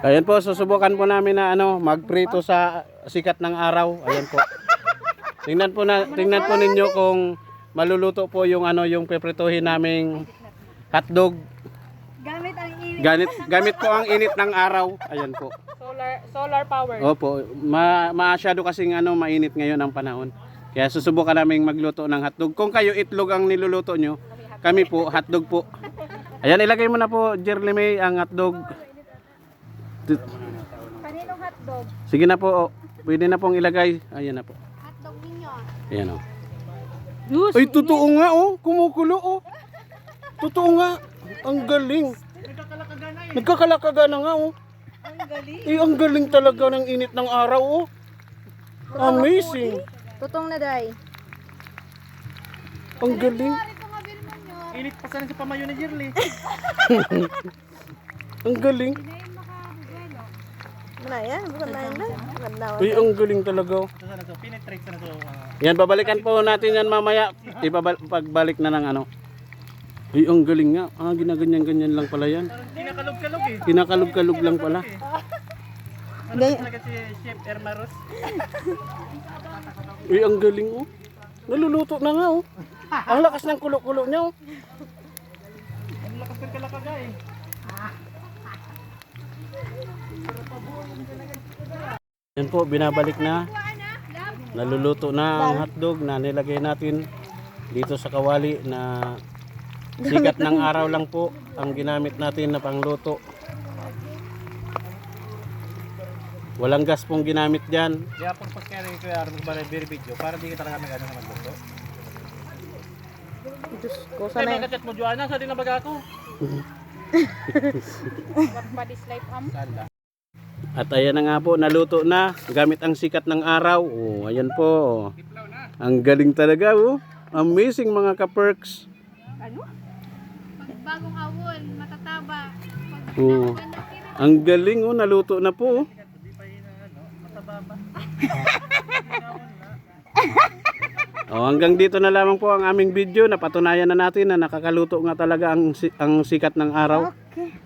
Ayan po, susubukan po namin na ano, magprito sa sikat ng araw. Ayan po. Tingnan po na, tingnan po ninyo kung maluluto po yung ano, yung peprituhin naming hotdog. Gamit ang init. Gamit, gamit po ang init ng araw. Ayan po. Solar solar power. Opo, ma masyado kasing ano, mainit ngayon ang panahon. Kaya susubukan namin magluto ng hotdog. Kung kayo itlog ang niluluto nyo, kami po, hotdog po. Ayan, ilagay mo na po, Jerly May, ang hotdog. Kaninong hotdog? Sige na po, oh. pwede na pong ilagay. Ayan na po. Hotdog ninyo. Ayan oh. Yus. Ay, totoo nga oh, kumukulo oh. Totoo nga. Ang galing. Nagkakalakaga na nga oh. Ang galing. Eh, ang galing talaga ng init ng araw oh. Amazing. Tutong na day. Ang galing. Init pa sana sa pamayo ni Jirly. Ang galing. Muna yan, na yan. Ganda. Ay, ang galing talaga. oh. Sa sana so penetrate sana so. ah, Yan, babalikan po natin yan mamaya. Ibabal pagbalik na ng ano. Ay, ang galing nga. Ah, ginaganyan-ganyan lang pala yan. Kinakalog-kalog eh. Kinakalog-kalog lang pala. Ano ba talaga si Chef Ermaros? Ay, ang galing oh. Naluluto na nga oh. Ang lakas ng kulo-kulo niya oh. Ang lakas ng kalakaga eh. Yan po, binabalik na. Naluluto na ang hotdog na nilagay natin dito sa kawali na sikat ng araw lang po ang ginamit natin na pangluto. Walang gas pong ginamit dyan. Kaya pag pagkari ko yung very video para di ka talaga nagano sa magluto. Diyos ko, Kasi magkachat mo Joanna, sa din na baga ako. Sala. At ayan na nga po, naluto na gamit ang sikat ng araw. Oh, ayan po. Ang galing talaga oh. Amazing mga ka-perks. Bagong awol, matataba. Oh. Ang galing oh, naluto na po. oh. Oh, hanggang dito na lamang po ang aming video. Napatunayan na natin na nakakaluto nga talaga ang, ang sikat ng araw. Okay.